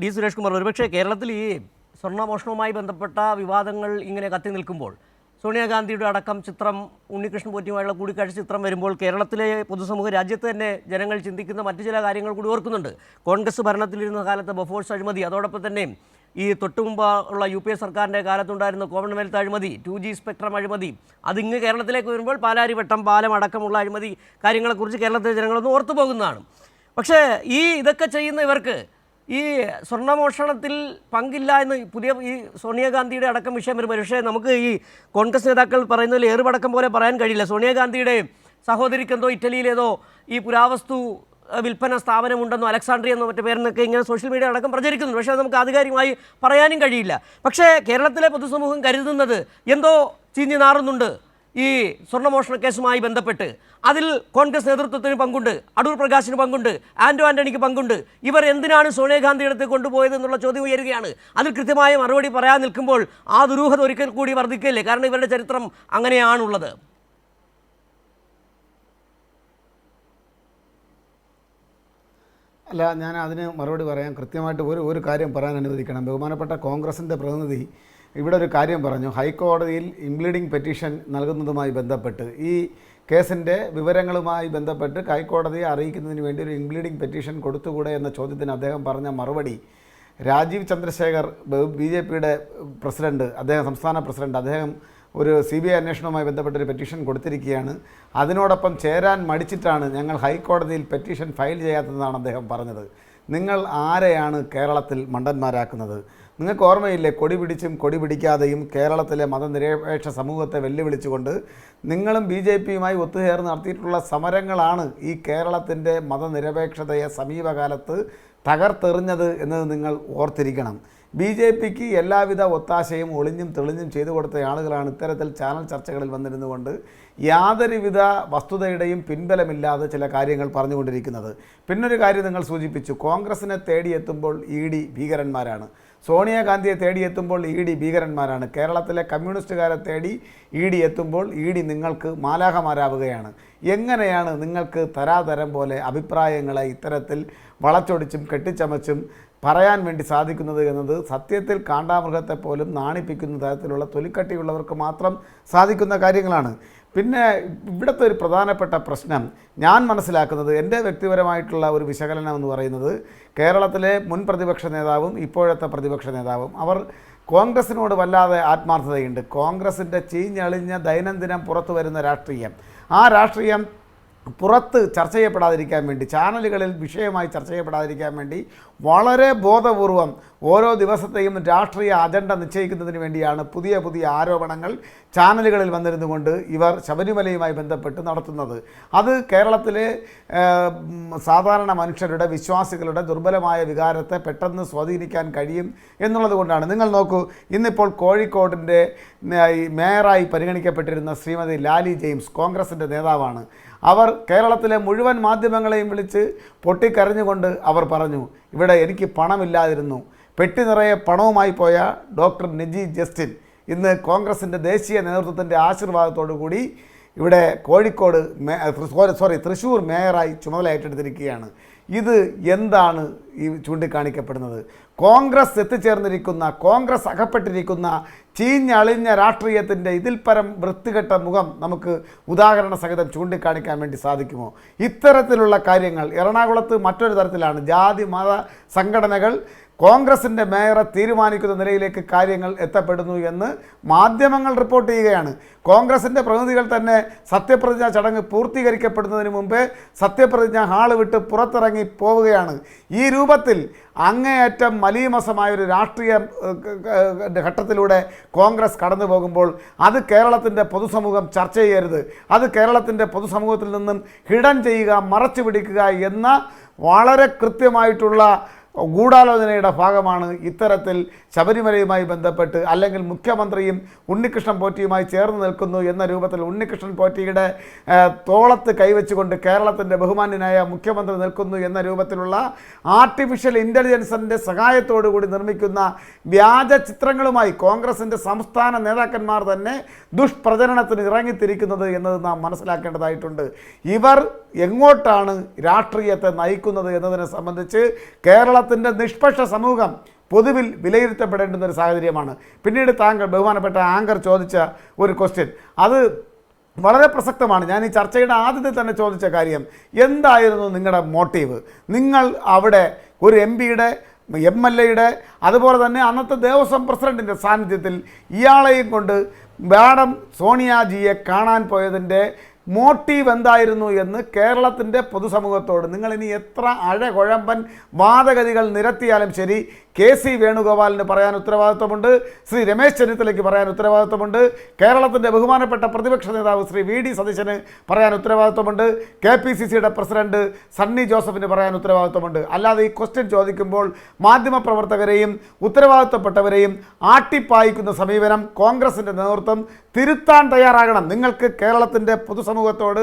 D Suresh Kumar ഒരുപക്ഷെ കേരളത്തിൽ ഈ സ്വർണമോഷണവുമായി ബന്ധപ്പെട്ട വിവാദങ്ങൾ ഇങ്ങനെ കത്തി നിൽക്കുമ്പോൾ സോണിയാഗാന്ധിയുടെ അടക്കം ചിത്രം ഉണ്ണികൃഷ്ണൻ പോറ്റിയുമായുള്ള കൂടിക്കാഴ്ച ചിത്രം വരുമ്പോൾ കേരളത്തിലെ പൊതുസമൂഹം രാജ്യത്ത് തന്നെ ജനങ്ങൾ ചിന്തിക്കുന്ന മറ്റു ചില കാര്യങ്ങൾ കൂടി ഓർക്കുന്നുണ്ട്. കോൺഗ്രസ് ഭരണത്തിലിരുന്ന കാലത്ത് ബഫോഴ്സ് അഴിമതി അതോടൊപ്പം തന്നെ ഈ തൊട്ടുമുമ്പ് ഉള്ള യു പി എ സർക്കാരിന്റെ കാലത്തുണ്ടായിരുന്ന കോമൺവെൽത്ത് അഴിമതി ടു ജി സ്പെക്ട്രം അഴിമതി അതിങ്ങ് കേരളത്തിലേക്ക് വരുമ്പോൾ പാലാരിവട്ടം പാലം അടക്കമുള്ള അഴിമതി കാര്യങ്ങളെക്കുറിച്ച് കേരളത്തിലെ ജനങ്ങളൊന്നും ഓർത്തു പോകുന്നതാണ്. പക്ഷേ ഈ ഇതൊക്കെ ചെയ്യുന്ന ഇവർക്ക് ഈ സ്വർണമോഷണത്തിൽ പങ്കില്ല എന്ന് പുതിയ ഈ സോണിയാഗാന്ധിയുടെ അടക്കം വിഷയം വരും പക്ഷേ നമുക്ക് ഈ കോൺഗ്രസ് നേതാക്കൾ പറയുന്നതിൽ ഏറുപടക്കം പോലെ പറയാൻ കഴിയില്ല. സോണിയാഗാന്ധിയുടെ സഹോദരിക്കെന്തോ ഇറ്റലിയിലേതോ ഈ പുരാവസ്തു വിൽപ്പന സ്ഥാപനമുണ്ടെന്നോ അലക്സാണ്ട്രി എന്നോ മറ്റു പേരെന്നൊക്കെ ഇങ്ങനെ സോഷ്യൽ മീഡിയ അടക്കം പ്രചരിക്കുന്നു പക്ഷേ അത് നമുക്ക് ആധികാരികമായി പറയാനും കഴിയില്ല. പക്ഷേ കേരളത്തിലെ പൊതുസമൂഹം കരുതുന്നത് എന്തോ ചീഞ്ഞു നാറുന്നുണ്ട്. ഈ സ്വർണമോഷണ കേസുമായി ബന്ധപ്പെട്ട് അതിൽ കോൺഗ്രസ് നേതൃത്വത്തിന് പങ്കുണ്ട് അടൂർ പ്രകാശിന് പങ്കുണ്ട് ആൻഡോ ആന്റണിക്ക് പങ്കുണ്ട്. ഇവർ എന്തിനാണ് സോണിയാഗാന്ധി അടുത്ത് കൊണ്ടുപോയത് എന്നുള്ള ചോദ്യം ഉയരുകയാണ്. അതിൽ കൃത്യമായ മറുപടി പറയാൻ നിൽക്കുമ്പോൾ ആ ദുരൂഹത ഒരിക്കൽ കൂടി വർദ്ധിക്കില്ലേ? കാരണം ഇവരുടെ ചരിത്രം അങ്ങനെയാണുള്ളത്. അല്ല ഞാൻ അതിന് മറുപടി പറയാൻ കൃത്യമായിട്ട് ഒരു ഒരു കാര്യം പറയാൻ അനുവദിക്കണം. ബഹുമാനപ്പെട്ട കോൺഗ്രസിന്റെ പ്രതിനിധി ഇവിടെ ഒരു കാര്യം പറഞ്ഞു. ഹൈക്കോടതിയിൽ ഇംപ്ലീഡിംഗ് പെറ്റീഷൻ നൽകുന്നതുമായി ബന്ധപ്പെട്ട് ഈ കേസിന്റെ വിവരങ്ങളുമായി ബന്ധപ്പെട്ട് ഹൈക്കോടതിയെ അറിയിക്കുന്നതിന് വേണ്ടി ഒരു ഇംപ്ലീഡിംഗ് പെറ്റീഷൻ കൊടുത്തുകൂടെ എന്ന ചോദ്യത്തിന് അദ്ദേഹം പറഞ്ഞ മറുപടി രാജീവ് ചന്ദ്രശേഖർ ബി ജെ പിയുടെ പ്രസിഡന്റ് അദ്ദേഹം സംസ്ഥാന പ്രസിഡന്റ് അദ്ദേഹം ഒരു സി ബി ഐ അന്വേഷണവുമായി ബന്ധപ്പെട്ട ഒരു പെറ്റീഷൻ കൊടുത്തിരിക്കുകയാണ്. അതിനോടൊപ്പം ചേരാൻ മടിച്ചിട്ടാണ് ഞങ്ങൾ ഹൈക്കോടതിയിൽ പെറ്റീഷൻ ഫയൽ ചെയ്യാത്തതെന്നാണ് അദ്ദേഹം പറഞ്ഞത്. നിങ്ങൾ ആരെയാണ് കേരളത്തിൽ മണ്ടന്മാരാക്കുന്നത്? നിങ്ങൾക്ക് ഓർമ്മയില്ലേ കൊടി പിടിച്ചും കൊടി പിടിക്കാതെയും കേരളത്തിലെ മതനിരപേക്ഷ സമൂഹത്തെ വെല്ലുവിളിച്ചുകൊണ്ട് നിങ്ങളും ബി ജെ പിയുമായി ഒത്തുചേർന്ന് നടത്തിയിട്ടുള്ള സമരങ്ങളാണ് ഈ കേരളത്തിന്റെ മതനിരപേക്ഷതയെ സമീപകാലത്ത് തകർത്തെറിഞ്ഞത് എന്നത് നിങ്ങൾ ഓർത്തിരിക്കണം. ബി ജെ പിക്ക് എല്ലാവിധ ഒത്താശയും ഒളിഞ്ഞും തെളിഞ്ഞും ചെയ്തു കൊടുത്ത ആളുകളാണ് ഇത്തരത്തിൽ ചാനൽ ചർച്ചകളിൽ വന്നിരുന്നുകൊണ്ട് യാതൊരുവിധ വസ്തുതയുടെയും പിൻബലമില്ലാതെ ചില കാര്യങ്ങൾ പറഞ്ഞുകൊണ്ടിരിക്കുന്നത്. പിന്നൊരു കാര്യം നിങ്ങൾ സൂചിപ്പിച്ചു കോൺഗ്രസിനെ തേടിയെത്തുമ്പോൾ ഇ ഡി ഭീകരന്മാരാണ്. സോണിയാഗാന്ധിയെ തേടിയെത്തുമ്പോൾ ഇ ഡി ഭീകരന്മാരാണ്. കേരളത്തിലെ കമ്മ്യൂണിസ്റ്റുകാരെ തേടി ഇ ഡി എത്തുമ്പോൾ ഇ ഡി നിങ്ങൾക്ക് മാലാഹമാരാവുകയാണ് എങ്ങനെയാണ് നിങ്ങൾക്ക് തരാതരം പോലെ അഭിപ്രായങ്ങളെ ഇത്തരത്തിൽ വളച്ചൊടിച്ചും കെട്ടിച്ചമച്ചും പറയാൻ വേണ്ടി സാധിക്കുന്നത് എന്നത് സത്യത്തിൽ കാണ്ടാമൃഗത്തെ പോലും നാണിപ്പിക്കുന്ന തരത്തിലുള്ള തൊലിക്കട്ടിയുള്ളവർക്ക് മാത്രം സാധിക്കുന്ന കാര്യങ്ങളാണ്. പിന്നെ ഇവിടുത്തെ ഒരു പ്രധാനപ്പെട്ട പ്രശ്നം ഞാൻ മനസ്സിലാക്കുന്നത് എന്റെ വ്യക്തിപരമായിട്ടുള്ള ഒരു വിശകലനം എന്ന് പറയുന്നത് കേരളത്തിലെ മുൻ പ്രതിപക്ഷ നേതാവും ഇപ്പോഴത്തെ പ്രതിപക്ഷ നേതാവും. അവർ കോൺഗ്രസിനോട് വല്ലാതെ ആത്മാർത്ഥതയുണ്ട്. കോൺഗ്രസിന്റെ ചീഞ്ഞളിഞ്ഞ ദൈനംദിനം പുറത്തു വരുന്ന രാഷ്ട്രീയം. ആ രാഷ്ട്രീയം പുറത്ത് ചർച്ച ചെയ്യപ്പെടാതിരിക്കാൻ വേണ്ടി ചാനലുകളിൽ വിഷയമായി ചർച്ച ചെയ്യപ്പെടാതിരിക്കാൻ വേണ്ടി വളരെ ബോധപൂർവം ഓരോ ദിവസത്തെയും രാഷ്ട്രീയ അജണ്ട നിശ്ചയിക്കുന്നതിന് വേണ്ടിയാണ് പുതിയ പുതിയ ആരോപണങ്ങൾ ചാനലുകളിൽ വന്നിരുന്നു കൊണ്ട് ഇവർ ശബരിമലയുമായി ബന്ധപ്പെട്ട് നടത്തുന്നത്. അത് കേരളത്തിലെ സാധാരണ മനുഷ്യരുടെ വിശ്വാസികളുടെ ദുർബലമായ വികാരത്തെ പെട്ടെന്ന് സ്വാധീനിക്കാൻ കഴിയും എന്നുള്ളത് കൊണ്ടാണ് നിങ്ങൾ നോക്കൂ ഇന്നിപ്പോൾ കോഴിക്കോടിന്റെ മേയറായി പരിഗണിക്കപ്പെട്ടിരുന്ന ശ്രീമതി ലാലി ജെയിംസ് കോൺഗ്രസിന്റെ നേതാവാണ്. അവർ കേരളത്തിലെ മുഴുവൻ മാധ്യമങ്ങളെയും വിളിച്ച് പൊട്ടിക്കരഞ്ഞുകൊണ്ട് അവർ പറഞ്ഞു ഇവിടെ എനിക്ക് പണമില്ലാതിരുന്നു. പെട്ടി നിറയെ പണവുമായി പോയ ഡോക്ടർ നിജി ജസ്റ്റിൻ ഇന്ന് കോൺഗ്രസിന്റെ ദേശീയ നേതൃത്വത്തിന്റെ ആശീർവാദത്തോടു കൂടി ഇവിടെ കോഴിക്കോട് സോറി തൃശ്ശൂർ മേയറായി ചുമതല ഏറ്റെടുത്തിരിക്കുകയാണ് ഇത് എന്താണ് ഈ ചൂണ്ടിക്കാണിക്കപ്പെടുന്നത്? കോൺഗ്രസ് എത്തിച്ചേർന്നിരിക്കുന്ന കോൺഗ്രസ് അകപ്പെട്ടിരിക്കുന്ന ചീഞ്ഞളിഞ്ഞ രാഷ്ട്രീയത്തിന്റെ ഇതിൽ പരം വൃത്തികെട്ട മുഖം നമുക്ക് ഉദാഹരണ സഹിതം ചൂണ്ടിക്കാണിക്കാൻ വേണ്ടി സാധിക്കുമോ? ഇത്തരത്തിലുള്ള കാര്യങ്ങൾ എറണാകുളത്ത് മറ്റൊരു തരത്തിലാണ്. ജാതി മത സംഘടനകൾ കോൺഗ്രസിന്റെ മേയറെ തീരുമാനിക്കുന്ന നിലയിലേക്ക് കാര്യങ്ങൾ എത്തപ്പെടുന്നു എന്ന് മാധ്യമങ്ങൾ റിപ്പോർട്ട് ചെയ്യുകയാണ്. കോൺഗ്രസിന്റെ പ്രതിനിധികൾ തന്നെ സത്യപ്രതിജ്ഞാ ചടങ്ങ് പൂർത്തീകരിക്കപ്പെടുന്നതിന് മുമ്പേ സത്യപ്രതിജ്ഞ ഹാൾ വിട്ട് പുറത്തിറങ്ങി പോവുകയാണ്. ഈ രൂപത്തിൽ അങ്ങേയറ്റം മലീമസമായ ഒരു രാഷ്ട്രീയ ഘട്ടത്തിലൂടെ കോൺഗ്രസ് കടന്നു പോകുമ്പോൾ അത് കേരളത്തിന്റെ പൊതുസമൂഹം ചർച്ച ചെയ്യരുത്. അത് കേരളത്തിന്റെ പൊതുസമൂഹത്തിൽ നിന്നും ഹിഡൻ ചെയ്യുക മറച്ചു പിടിക്കുക എന്ന വളരെ കൃത്യമായിട്ടുള്ള ഗൂഢാലോചനയുടെ ഭാഗമാണ് ഇത്തരത്തിൽ ശബരിമലയുമായി ബന്ധപ്പെട്ട് അല്ലെങ്കിൽ മുഖ്യമന്ത്രിയും ഉണ്ണികൃഷ്ണൻ പോറ്റിയുമായി ചേർന്ന് നിൽക്കുന്നു എന്ന രൂപത്തിൽ ഉണ്ണികൃഷ്ണൻ പോറ്റിയുടെ തോളത്ത് കൈവച്ചുകൊണ്ട് കേരളത്തിന്റെ ബഹുമാന്യനായ മുഖ്യമന്ത്രി നിൽക്കുന്നു എന്ന രൂപത്തിലുള്ള ആർട്ടിഫിഷ്യൽ ഇന്റലിജൻസിന്റെ കൂടി നിർമ്മിക്കുന്ന വ്യാജ ചിത്രങ്ങളുമായി കോൺഗ്രസിന്റെ സംസ്ഥാന നേതാക്കന്മാർ തന്നെ ദുഷ്പ്രചരണത്തിന് ഇറങ്ങിത്തിരിക്കുന്നത് എന്നത് നാം മനസ്സിലാക്കേണ്ടതായിട്ടുണ്ട്. ഇവർ എങ്ങോട്ടാണ് രാഷ്ട്രീയത്തെ നയിക്കുന്നത് എന്നതിനെ സംബന്ധിച്ച് കേരള കേരളത്തിന്റെ നിഷ്പക്ഷ സമൂഹം പൊതുവിൽ വിലയിരുത്തപ്പെടേണ്ടുന്ന ഒരു സാഹചര്യമാണ്. പിന്നീട് താങ്കൾ ബഹുമാനപ്പെട്ട ആങ്കർ ചോദിച്ച ഒരു ക്വസ്റ്റ്യൻ അത് വളരെ പ്രസക്തമാണ്. ഞാൻ ഈ ചർച്ചയുടെ ആദ്യത്തിൽ തന്നെ ചോദിച്ച കാര്യം എന്തായിരുന്നു നിങ്ങളുടെ മോട്ടീവ് നിങ്ങൾ അവിടെ ഒരു എം പിയുടെ എം എൽ എയുടെ അതുപോലെ തന്നെ അന്നത്തെ ദേവസ്വം പ്രസിഡന്റിന്റെ സാന്നിധ്യത്തിൽ ഇയാളെയും കൊണ്ട് മാഡം സോണിയാജിയെ കാണാൻ പോയതിന്റെ മോട്ടീവ് എന്തായിരുന്നു എന്ന് കേരളത്തിന്റെ പൊതുസമൂഹത്തോട് നിങ്ങൾ ഇനി എത്ര അഴകുഴമ്പൻ വാദഗതികൾ നിരത്തിയാലും ശരി കെ സി വേണുഗോപാലിന് പറയാൻ ഉത്തരവാദിത്വമുണ്ട്. ശ്രീ രമേശ് ചെന്നിത്തലയ്ക്ക് പറയാൻ ഉത്തരവാദിത്വമുണ്ട്. കേരളത്തിന്റെ ബഹുമാനപ്പെട്ട പ്രതിപക്ഷ നേതാവ് ശ്രീ വി ഡി സതീശന് പറയാൻ ഉത്തരവാദിത്വമുണ്ട്. കെ പി സി സിയുടെ പ്രസിഡന്റ് സണ്ണി ജോസഫിന് പറയാൻ ഉത്തരവാദിത്വമുണ്ട്. അല്ലാതെ ഈ ക്വസ്റ്റ്യൻ ചോദിക്കുമ്പോൾ മാധ്യമപ്രവർത്തകരെയും ഉത്തരവാദിത്വപ്പെട്ടവരെയും ആട്ടിപ്പായിക്കുന്ന സമീപനം കോൺഗ്രസിന്റെ നേതൃത്വം തിരുത്താൻ തയ്യാറാകണം. നിങ്ങൾക്ക് കേരളത്തിന്റെ പൊതുസമൂഹത്തോട്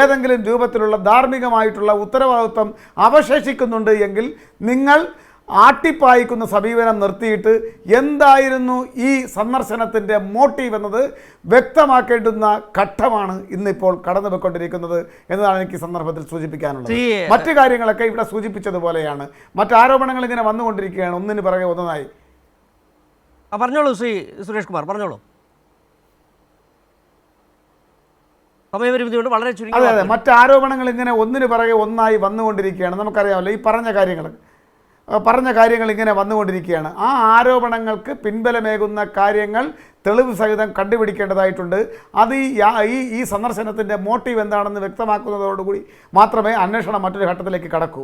ഏതെങ്കിലും രൂപത്തിലുള്ള ധാർമ്മികമായിട്ടുള്ള ഉത്തരവാദിത്വം അവശേഷിക്കുന്നുണ്ട് എങ്കിൽ നിങ്ങൾ ആട്ടിപ്പായിക്കുന്ന സമീപനം നിർത്തിയിട്ട് എന്തായിരുന്നു ഈ സന്ദർശനത്തിന്റെ മോട്ടീവ് എന്നത് വ്യക്തമാക്കേണ്ടുന്ന ഘട്ടമാണ് ഇന്നിപ്പോൾ കടന്നു പോയിക്കൊണ്ടിരിക്കുന്നത് എന്നതാണ് എനിക്ക് സന്ദർഭത്തിൽ സൂചിപ്പിക്കാനുള്ളത്. മറ്റു കാര്യങ്ങളൊക്കെ ഇവിടെ സൂചിപ്പിച്ചതുപോലെയാണ്. മറ്റ് ആരോപണങ്ങൾ ഇങ്ങനെ വന്നുകൊണ്ടിരിക്കുകയാണ്. ഒന്നിന് പിറകെ ഒന്നതായി ആ, പറഞ്ഞോളൂ ശ്രീ സുരേഷ് കുമാർ പറഞ്ഞോളൂ. സമയപരിമിതി കൊണ്ട് വളരെ ചുരുങ്ങി അതെ അതെ. മറ്റ് ആരോപണങ്ങൾ ഇങ്ങനെ ഒന്നിന് പിറകെ ഒന്നായി വന്നുകൊണ്ടിരിക്കുകയാണ്. നമുക്കറിയാമല്ലോ ഈ പറഞ്ഞ കാര്യങ്ങൾ. പറഞ്ഞ കാര്യങ്ങൾ ഇങ്ങനെ വന്നുകൊണ്ടിരിക്കുകയാണ്. ആ ആരോപണങ്ങൾക്ക് പിൻബലമേകുന്ന കാര്യങ്ങൾ തെളിവ് സഹിതം കണ്ടുപിടിക്കേണ്ടതായിട്ടുണ്ട്. അത് ഈ ഈ സന്ദർശനത്തിന്റെ മോട്ടീവ് എന്താണെന്ന് വ്യക്തമാക്കുന്നതോടുകൂടി മാത്രമേ അന്വേഷണം മറ്റൊരു ഘട്ടത്തിലേക്ക് കടക്കൂ.